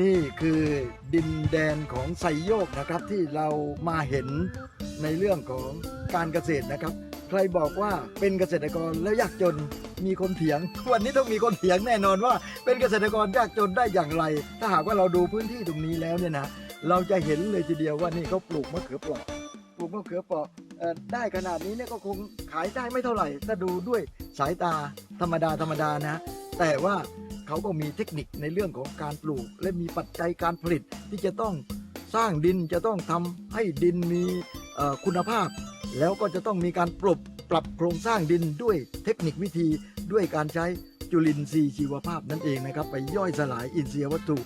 นี่คือดินแดนของไซโยกนะครับที่เรามาเห็นในเรื่องของการเกษตรนะครับ ใครบอกว่าเป็นเกษตรกรแล้วยากจนมีคนเถียง วันนี้ต้องมีคนเถียงแน่นอนว่า เป็นเกษตรกรยากจนได้อย่างไร ถ้าหากว่าเราดูพื้นที่ตรงนี้แล้วเนี่ยนะเราจะเห็นเลยทีเดียวว่านี่เขาปลูกมะเขือเปราะปลูกมะเขือเปราะเอ่อได้ขนาดนี้เนี่ยก็คงขายได้ไม่เท่าไหร่ถ้าดูด้วยสายตาธรรมดาธรรมดานะ แต่ว่า เขาก็มีเทคนิคในเรื่องของการปลูก และมีปัจจัยการผลิตที่จะต้องสร้างดินจะต้องทำให้ดินมีเอ่อคุณภาพ แล้วก็จะต้องมีการปรับปรับโครงสร้างดินด้วยเทคนิควิธีด้วยการใช้จุลินทรีย์ชีวภาพนั่นเองนะครับ ไปย่อยสลายอินทรีย์วัตถุ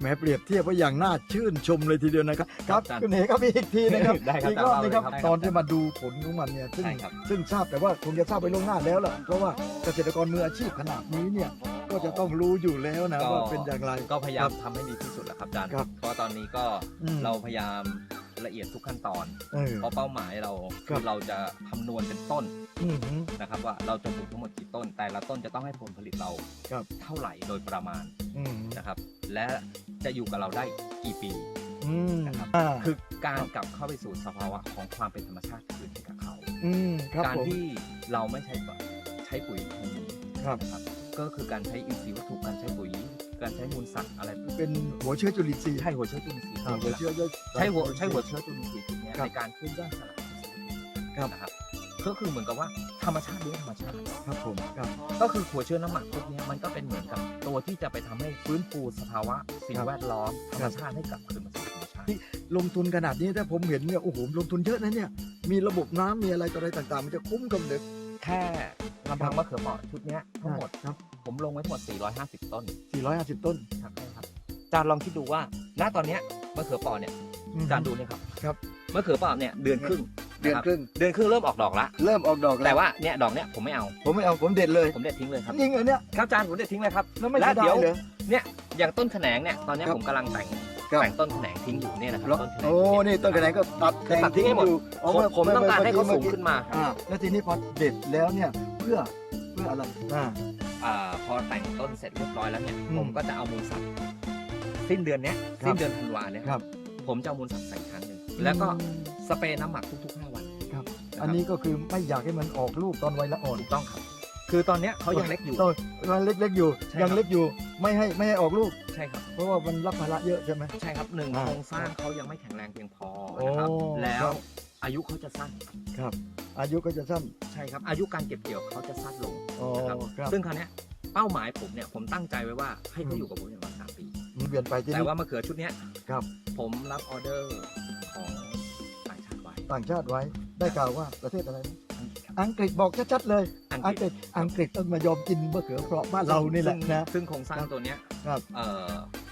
แหม้เปรียบเทียบว่าอย่างน่าชื่นชมเลยทีเดียวนะครับครับอาจารย์คุณเอกครับอีกทีนะครับได้ครับอีกรอบนึงครับได้ครับตอนที่มาดูผลของมันเนี่ยซึ่งใช่ครับซึ่งทราบแต่ว่าคงจะทราบไปล่วงหน้าแล้วล่ะเพราะว่าเกษตรกรมืออาชีพขนาดนี้เนี่ย ก็จะต้องรู้อยู่แล้วนะว่าเป็นอย่างไรก็พยายามทำให้ดีที่สุดแหละครับอาจารย์ครับเพราะตอนนี้ก็อืมเราพยายามละเอียดทุกขั้นตอนเออเพราะเป้าหมายเราครัคืบอเราจะคำนวณเป็นต้นอืมฮึนะครับว่าเราจะปลูกทั้งหมดกี่ต้น แต่ละต้นจะต้องให้ผลผลิตเราครับเท่าไหร่โดยประมาณอืมนะครับ และจะอยู่กับเราได้กี่ปีอืมนะครับอ่าคือการกลับเข้าไปสู่สภาวะของความเป็นธรรมชาติคืนให้กับเขาอืมครับการผมที่เราไม่ใช้ใช้ปุ๋ยเคมีครับนะครับ ก็คือการใช้อินทรีย์วัตถุการใช้ปุ๋ย การใช้มูลสัตว์อะไรเป็นหัวเชื้อจุลินทรีย์ใช่หัวเชื้อจุลินทรีย์อ่าหัวเชื้อใช้หัวใช้หัวเชื้อจุลินทรีย์ตัวเนี้ยครับในการเคลื่อนย้ายสลายอินทรีย์ครับ นะครับก็คือเหมือนกับว่าธรรมชาติเลี้ยงธรรมชาติ ครับผมครับ ก็คือหัวเชื้อน้ำหมักพวกเนี้ยมันก็เป็นเหมือนกับตัวที่จะไปทำให้ฟื้นฟูสภาวะสิ่งครับแวดล้อมธรครัรมบ ชาติให้กลับคืนมาสู่ธรรมชาติ ลงทุนขนาดนี้ถ้าผมเห็นเนี่ยโอ้โหลงทุนเยอะนะเนี่ยมีระบบน้ำมีอะไรต่ออะไรต่างๆ มันจะคุ้มกับเด็ก แค่ลำพังมะเขือเปราะชุดเนี้ยทั้งหมดครับผมลงไว้ทั้งหมด 450 ต้น 450 ต้นครับใช่ครับจานลองคิดดูว่า ณ ตอนเนี้ยมะเขือเปราะเนี่ยจานดูเนี่ยครับครับมะเขือเปราะเนี่ยเดือนครึ่งเดือนะครับครึ่งเดือนครึ่งเริ่มออกดอกละเริ่มออกดอกแต่แล้วว่าเนี่ยดอกเนี่ยผมไม่เอา ผมไม่เอาผมเด็ดเลย ผมเด็ดทิ้งเลยครับยิงเหรอเนี่ยครับจานผมเด็ดทิ้งเลยครับแล้วไม่แล้เสีวยดายเดี๋ยวเหรอเนี่ยอย่างต้นแขนงเนี่ยตอนเนี้ยครับผมกำลังแต่ง ครับแต่งต้นแขนงทิ้งอยู่เนี่ยนะครับแล้วต้นแขนงโอ้นี่ต้นกระแนงก็ตัดแต่งตัดทิ้งให้หมดอยู่ผมผมต้องการให้เขาสูงขึ้นมาครับอ่าแล้วทีนี้พอเด็ดแล้วเนี่ยเพื่อเพื่ออะไรอ่าอ่าพอแต่งต้นเสร็จเรียบร้อยแล้วเนี่ยอืมผมก็จะเอามูลสัตว์สิ้นเดือนเนี้ยครับสิ้นเดือนธันวาเนี่ยครับผมจะเอามูลสัตว์ใส่ครั้งหนึ่งแล้วก็สเปรย์น้ำหมักทุกๆ5วันครับะคอัรับนนี้ก็คือไม่อยากให้มันออกลูกตอนวัยละอ่อนถูกต้องครับ คือตอนเนี้ยเขายังเล็กอยู่ต้นมันเล็กๆอยู่ ใช่ยังครับเล็กอยู่ ไม่ให้ไม่ให้ออกลูก ใช่ครับ เพราะว่ามันรับภาระเยอะใช่ไหม ใช่ครับหนึ่งอ่าโครงสร้างเขายังไม่แข็งแรงเพียงพอนะครับ โอ้แล้ครัวบอายุเขาจะสั้น ครับ อายุก็จะสั้น ใช่ครับ อายุการเก็บเกี่ยวเขาจะสั้นลง อ๋อนะครับครับซึ่งคราวเนี้ยเป้าหมายผมเนี่ยผมตั้งใจไว้ว่าให้เขาอืมอยู่กับผมอย่างน้อยสามปี มันเปลี่ยนไปที่แต่นี่ ว่ามะเขือชุดเนี้ยครับ ผมรับออเดอร์ของต่างชาติไว้ ต่างชาติไว้ ได้กล่าวว่าประเทศอะไรนะ อังกฤษบอกชัดๆเลย อังอังกกฤฤษษอังกฤษต้องมายอมกินมะเขือเปราะบ้านเรานี่แหละซึ่งนะซึ่งโครงสร้างครับตัวเนี้ยครับเอ่อ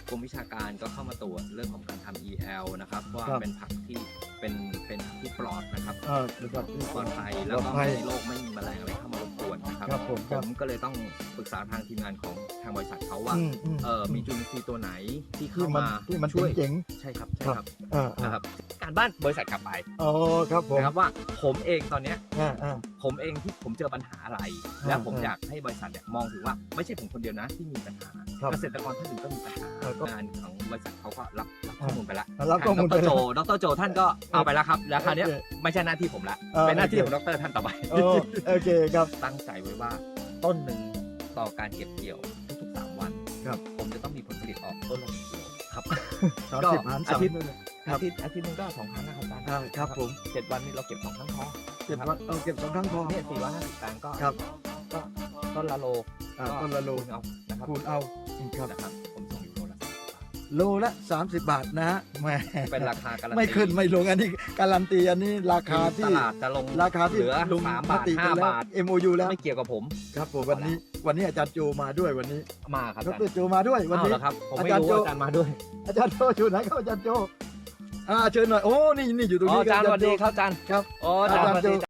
กรมวิชาการก็เข้ามาตรวจเรื่องของการทำ EL นะครับว่าครับเป็นผักที่เป็นเป็นผักที่ปลอดนะครับเออระดับที่ปลอดภัยปแล้ลวอดก็ภัยไม่มีโรคไม่มีแมลงอะไรเข้ามารบกวนนะครับครับผมผครับมก็เลยต้องปรึกษาทางทีมงานของทางบริษัทเขาว่าอืมอืมเออมีจุลินทรีย์ตัวไหนที่ที่เข้ามันมาที่มันช่วยเจ๋งใช่ครับๆใช่ครับเออเออนะครับ การบ้านบริษัทกลับไปอ๋อครับผมนะครับว่าผมเองตอนเนี้ยอ่าอ่าผมเองที่ผมเจอปัญหาอะไรอ่าแล้วผมอ่าอยากให้บริษัทเนี่ยมองถึงว่าไม่ใช่ผมคนเดียวนะที่มีปัญหาครับเกษตรกรท่านอื่นก็มีปัญหาเออก็งานของบริษัทเขาก็รับรับข้อมูลไปละรับข้อมูลดไปรแล้โจวดรโจท่านก็เอาไปแล้วครับ แล้วคราวเนี้ยโอเคไม่ใช่หน้าที่ผมละเออเป็นหน้าที่โอขเคองดรท่านต่อไปโอ้โอเคครับตั้งใจไว้ว่าต้นหนึ่งต่อการเก็บเกี่ยวทุกๆสามวันครับผมจะต้องมีผลผลิตออกต้นละหนึ่งกิโลครับสามก็สิบหารสามอาทิตย์ด้วยเลย ครับอาทิตย์อาทิตย์หนึงก็สองครั้งนะครับอาจารย์อ่าครับผมเจ็ดวันนี้เราเก็บสองครั้งพอเก็บวันเอาเก็บสองครั้งพอ เนี่ยสี่ร้อยห้าสิบตังค์ก็ครับ ก็ต้นละโลอ่าต้นละโลคูณเอานะครับคูณเอาครับ นะครับผมส่งอยู่โลละโลละ 30 บาทนะฮะแหมเป็นราคาการันตีไม่ขึ้นไม่ลงอันนี้การันตีอันนี้ราคาตที่ลาดจะลงราคาที่เหลือลุงสามบาทติกันห้าแล้ว บาท MOU แล้ว ไม่เกี่ยวกับผมครับผมวันนี้วันนี้อาจารย์โจมาด้วยวันนี้มาครับดอาจารรย์โจมาด้วยวันอ้าวนี้ เหรอครับผมไม่อาจารย์รู้ว่าโจ้ อาจารย์มาด้วยอาจารย์โจอยู่ไหนครับอาจารย์โจ อ่าเชิญหน่อยโอ้นี่นี่อยู่ตรงอ๋อนี้อาจารย์สคบวัสดีโจครับอาจารย์ครับอ๋ออาจารย์อาจารย์สวัสดีโจ้